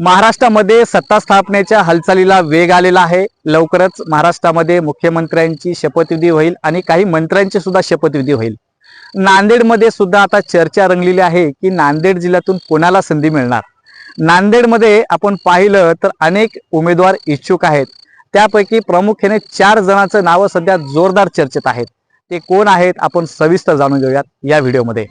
महाराष्ट्रामध्ये सत्ता स्थापनेच्या हालचालीला वेग आलेला आहे. लवकरच महाराष्ट्रामध्ये मुख्यमंत्र्यांची शपथविधी होईल आणि काही मंत्र्यांची सुद्धा शपथविधी होईल. नांदेडमध्ये सुद्धा आता चर्चा रंगलेली आहे की नांदेड जिल्ह्यातून कोणाला संधी मिळणार? नांदेडमध्ये आपण पाहिलं तर अनेक उमेदवार इच्छुक आहेत. त्यापैकी प्रामुख्याने चार जणांचं नावं सध्या जोरदार चर्चेत आहेत. ते कोण आहेत? आपण सविस्तर जाणून घेऊयात या व्हिडिओमध्ये.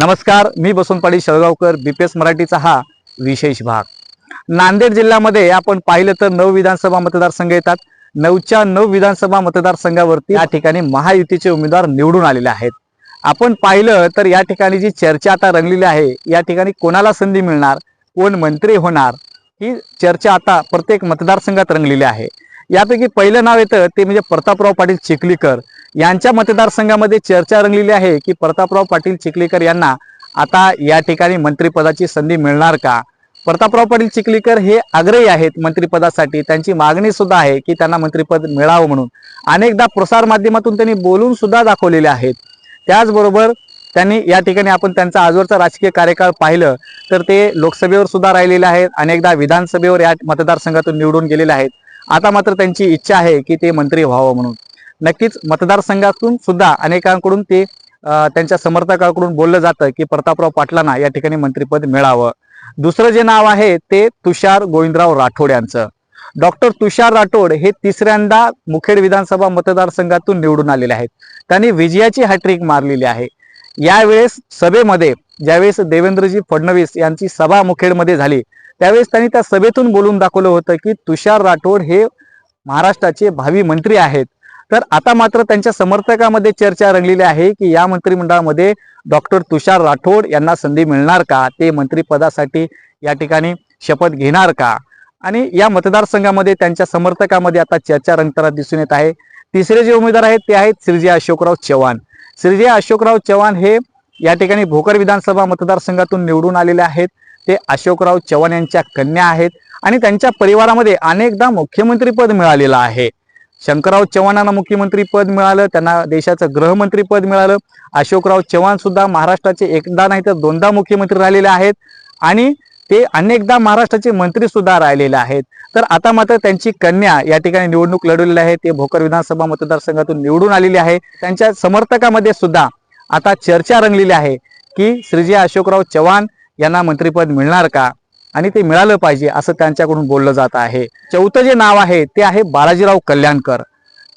नमस्कार मी बसवंत पाटील शळगावकर बीपीएस मराठीचा हा विशेष भाग. नांदेड जिल्ह्यामध्ये आपण पाहिलं तर नऊ विधानसभा मतदारसंघ येतात. नऊच्या नऊ विधानसभा मतदारसंघावरती या ठिकाणी महायुतीचे उमेदवार निवडून आलेले आहेत. आपण पाहिलं तर या ठिकाणी जी चर्चा आता रंगलेली आहे या ठिकाणी कोणाला संधी मिळणार कोण मंत्री होणार ही चर्चा आता प्रत्येक मतदारसंघात रंगलेली आहे. यापैकी पहिलं नाव येतं ते म्हणजे प्रतापराव पाटील चिखलीकर. यांच्या मतदारसंघामध्ये चर्चा रंगलेली आहे की प्रतापराव पाटील चिखलीकर यांना आता या ठिकाणी मंत्रिपदाची संधी मिळणार का? प्रतापराव पाटील चिखलीकर हे आग्रही आहेत मंत्रिपदासाठी. त्यांची मागणी सुद्धा आहे की त्यांना मंत्रिपद मिळावं म्हणून. अनेकदा प्रसार माध्यमातून त्यांनी बोलून सुद्धा दाखवलेले आहेत. त्याचबरोबर त्यांनी या ठिकाणी आपण त्यांचा आजवरचा राजकीय कार्यकाळ पाहिलं तर ते लोकसभेवर सुद्धा राहिलेले आहेत. अनेकदा विधानसभेवर या मतदारसंघातून निवडून गेलेले आहेत. आता मात्र त्यांची इच्छा आहे की ते मंत्री व्हावं म्हणून. नक्कीच मतदारसंघातून सुद्धा अनेकांकडून ते त्यांच्या समर्थकाकडून बोललं जातं की प्रतापराव पाटलांना या ठिकाणी मंत्रीपद मिळावं. दुसरं जे नाव आहे ते तुषार गोविंदराव राठोड यांचं. डॉक्टर तुषार राठोड हे तिसऱ्यांदा मुखेड विधानसभा मतदारसंघातून निवडून आलेले आहेत. त्यांनी विजयाची हॅट्रिक मारलेली आहे. यावेळेस सभेमध्ये ज्यावेळेस देवेंद्रजी फडणवीस यांची सभा मुखेडमध्ये झाली त्यावेळेस त्यांनी त्या सभेतून बोलून दाखवलं होतं की तुषार राठोड हे महाराष्ट्राचे भावी मंत्री आहेत. तर आता मात्र त्यांच्या समर्थकामध्ये चर्चा रंगलेली आहे की या मंत्रिमंडळामध्ये डॉक्टर तुषार राठोड यांना संधी मिळणार का? ते मंत्रिपदासाठी या ठिकाणी शपथ घेणार का? आणि या मतदारसंघामध्ये त्यांच्या समर्थकामध्ये आता चर्चा रंगताना दिसून येत आहे. तिसरे जे उमेदवार आहेत ते आहेत श्रीजय अशोकराव चव्हाण. श्रीजय अशोकराव चव्हाण हे या ठिकाणी भोकर विधानसभा मतदारसंघातून निवडून आलेले आहेत. ते अशोकराव चव्हाण यांच्या कन्या आहेत आणि त्यांच्या परिवारामध्ये अनेकदा मुख्यमंत्रीपद मिळालेलं आहे. शंकरराव चव्हाणांना मुख्यमंत्रीपद मिळालं त्यांना देशाचं गृहमंत्रीपद मिळालं. अशोकराव चव्हाण सुद्धा महाराष्ट्राचे एकदा नाही तर दोनदा मुख्यमंत्री राहिलेले आहेत आणि ते अनेकदा महाराष्ट्राचे मंत्री सुद्धा राहिलेले आहेत. तर आता मात्र त्यांची कन्या या ठिकाणी निवडणूक लढवलेली आहे. ते भोकर विधानसभा मतदारसंघातून निवडून आलेली आहे. त्यांच्या समर्थकामध्ये सुद्धा आता चर्चा रंगलेली आहे की श्रीजी अशोकराव चव्हाण यांना मंत्रिपद मिळणार का? आणि ते मिळालं पाहिजे असं त्यांच्याकडून बोललं जात आहे. चौथं जे नाव आहे ते आहे बालाजीराव कल्याणकर.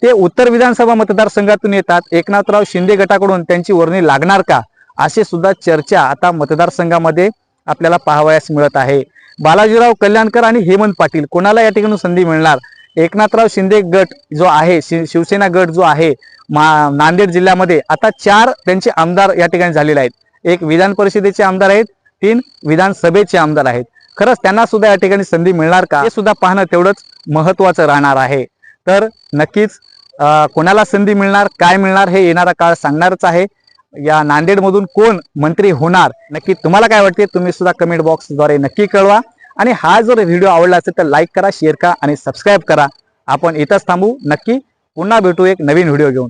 ते उत्तर विधानसभा मतदारसंघातून येतात. एकनाथराव शिंदे गटाकडून त्यांची वर्णी लागणार का? असे सुद्धा चर्चा आता मतदारसंघामध्ये आपल्याला पाहावयास मिळत आहे. बालाजीराव कल्याणकर आणि हेमंत पाटील कोणाला या ठिकाणी संधी मिळणार? एकनाथराव शिंदे गट जो आहे शि- शिवसेना गट जो आहे मा- नांदेड जिल्ह्यामध्ये आता चार त्यांचे आमदार या ठिकाणी झालेले आहेत. एक विधान परिषदेचे आमदार आहेत तीन विधानसभेचे आमदार आहेत. खरंच त्यांना सुद्धा या ठिकाणी संधी मिळणार का? हे सुद्धा पाहणं तेवढंच महत्वाचं राहणार आहे. तर नक्कीच कोणाला संधी मिळणार काय मिळणार हे येणारा काळ सांगणारच आहे. या नांदेडमधून कोण मंत्री होणार? नक्की तुम्हाला काय वाटते? तुम्ही सुद्धा कमेंट बॉक्सद्वारे नक्की कळवा. आणि हा जर व्हिडिओ आवडला असेल तर लाईक करा शेअर करा आणि सबस्क्राईब करा. आपण इथंच थांबू. नक्की पुन्हा भेटू एक नवीन व्हिडिओ घेऊन.